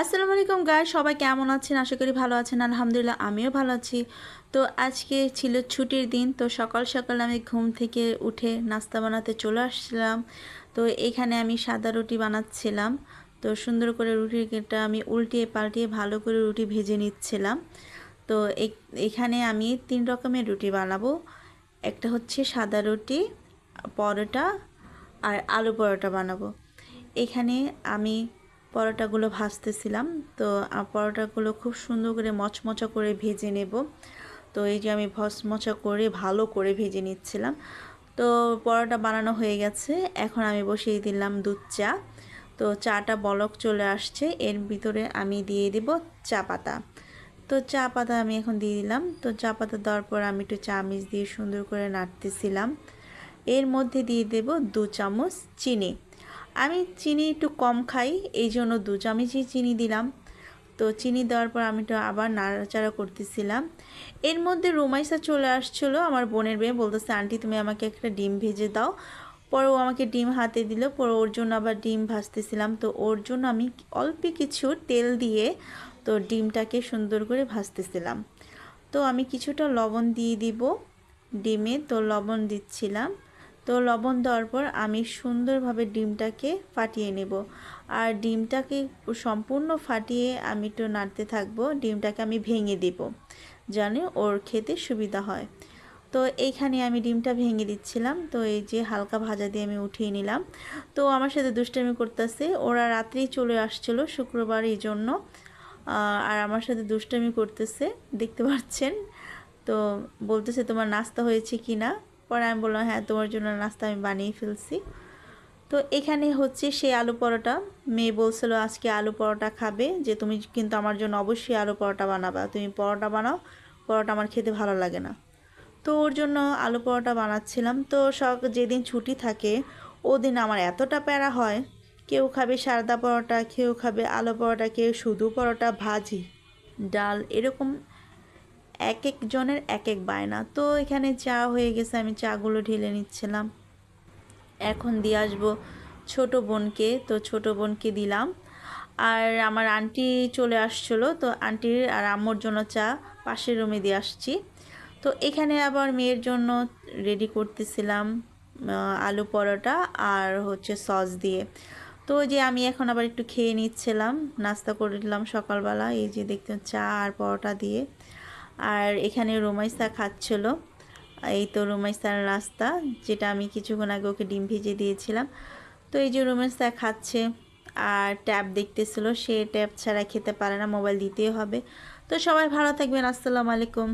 আসসালামু আলাইকুম গায়ে সবাই কেমন আছেন? আশা করি ভালো আছেন। আলহামদুলিল্লাহ, আমিও ভালো আছি। তো আজকে ছিল ছুটির দিন, তো সকাল সকাল আমি ঘুম থেকে উঠে নাস্তা বানাতে চলে আসছিলাম। তো এখানে আমি সাদা রুটি বানাচ্ছিলাম। তো সুন্দর করে রুটিটা আমি উল্টিয়ে পাল্টিয়ে ভালো করে রুটি ভেজে নিচ্ছিলাম। তো এখানে আমি তিন রকমের রুটি বানাবো। একটা হচ্ছে সাদা রুটি, পরোটা আর আলু পরোটা বানাবো। এখানে আমি পরোটাগুলো ভাজতেছিলাম। তো পরোটাগুলো খুব সুন্দর করে মচমচা করে ভেজে নেব। তো এই যে আমি ভসমচা করে ভালো করে ভেজে নিচ্ছিলাম। তো পরোটা বানানো হয়ে গেছে। এখন আমি বসিয়ে দিলাম দুধ চা। তো চাটা বলক চলে আসছে। এর ভিতরে আমি দিয়ে দেব চা পাতা। তো চা পাতা আমি এখন দিয়ে দিলাম। তো চা পাতা দেওয়ার পর আমি একটু চামিচ দিয়ে সুন্দর করে নাড়তেছিলাম। এর মধ্যে দিয়ে দেব দু চামচ চিনি। আমি চিনি একটু কম খাই, এই জন্য দু চামচই চিনি দিলাম। তো চিনি দেওয়ার পর আমি তো আবার নাড়াচাড়া করতেছিলাম। এর মধ্যে রোমাইসা চলে আসছিল, আমার বোনের মেয়ে বলতেছে, আন্টি, তুমি আমাকে একটা ডিম ভেজে দাও। পরে ও আমাকে ডিম হাতে দিল, পরে ওর জন্য আবার ডিম ভাজতেছিলাম। তো ওর জন্য আমি অল্প কিছু তেল দিয়ে তো ডিমটাকে সুন্দর করে ভাজতেছিলাম। তো আমি কিছুটা লবণ দিয়ে দিব ডিমে, তো লবণ দিচ্ছিলাম। তো লবণ দেওয়ার পর আমি সুন্দরভাবে ডিমটাকে ফাটিয়ে নেব। আর ডিমটাকে সম্পূর্ণ ফাটিয়ে আমি একটু নাড়তে থাকব, ডিমটাকে আমি ভেঙে দেব জানে ওর খেতে সুবিধা হয়। তো এইখানে আমি ডিমটা ভেঙে দিচ্ছিলাম, তো এই যে হালকা ভাজা দিয়ে আমি উঠিয়ে নিলাম। তো আমার সাথে দুষ্টামি করতেছে, ওরা রাত্রেই চলে আসছিল শুক্রবার এই জন্য আর আমার সাথে দুষ্টামি করতেছে, দেখতে পাচ্ছেন? তো বলতেছে তোমার নাস্তা হয়েছে কি না পরে আমি বললাম হ্যাঁ তোমার জন্য নাস্তা আমি বানিয়ে ফেলছি। তো এখানে হচ্ছে সেই আলু পরোটা। মেয়ে বলছিল, আজকে আলু পরোটা খাবে, যে তুমি কিন্তু আমার জন্য অবশ্যই আলু পরোটা বানাবা। তুমি পরোটা বানাও, পরোটা আমার খেতে ভালো লাগে না। তো ওর জন্য আলু পরোটা বানাচ্ছিলাম। তো সব যেদিন ছুটি থাকে, ওদিন আমার এতটা প্যারা হয়, কেউ খাবে সারদা পরোটা, কেউ খাবে আলু পরোটা, কেউ শুধু পরোটা, ভাজি, ডাল, এরকম এক এক জনের এক এক বায়না। তো এখানে চা হয়ে গেছে, আমি চাগুলো ঢেলে নিচ্ছিলাম। এখন দিয়ে আসব ছোট বোনকে, তো ছোট বোনকে দিলাম। আর আমার আন্টি চলে আসছিল, তো আন্টির আর আম্মুর জন্য চা পাশের রুমে দিয়ে আসছি। তো এখানে আবার মেয়ের জন্য রেডি করতেছিলাম আলু পরোটা আর হচ্ছে সস দিয়ে। তো যে আমি এখন আবার একটু খেয়ে নিচ্ছিলাম, নাস্তা করে দিলাম সকালবেলা, এই যে দেখতে চা আর পরোটা দিয়ে। আর এখানে রোমাইসা খাচ্ছিল। এই তো রোমাইসার রাস্তা, যেটা আমি কিছুক্ষণ আগে ওকে ডিম ভেজে দিয়েছিলাম। তো এই যে রোমাইসা খাচ্ছে আর ট্যাব দেখতেছিল, সে ট্যাব ছাড়া খেতে পারে না, মোবাইল দিতেই হবে। তো সবাই ভালো থাকবেন, আসসালামু আলাইকুম।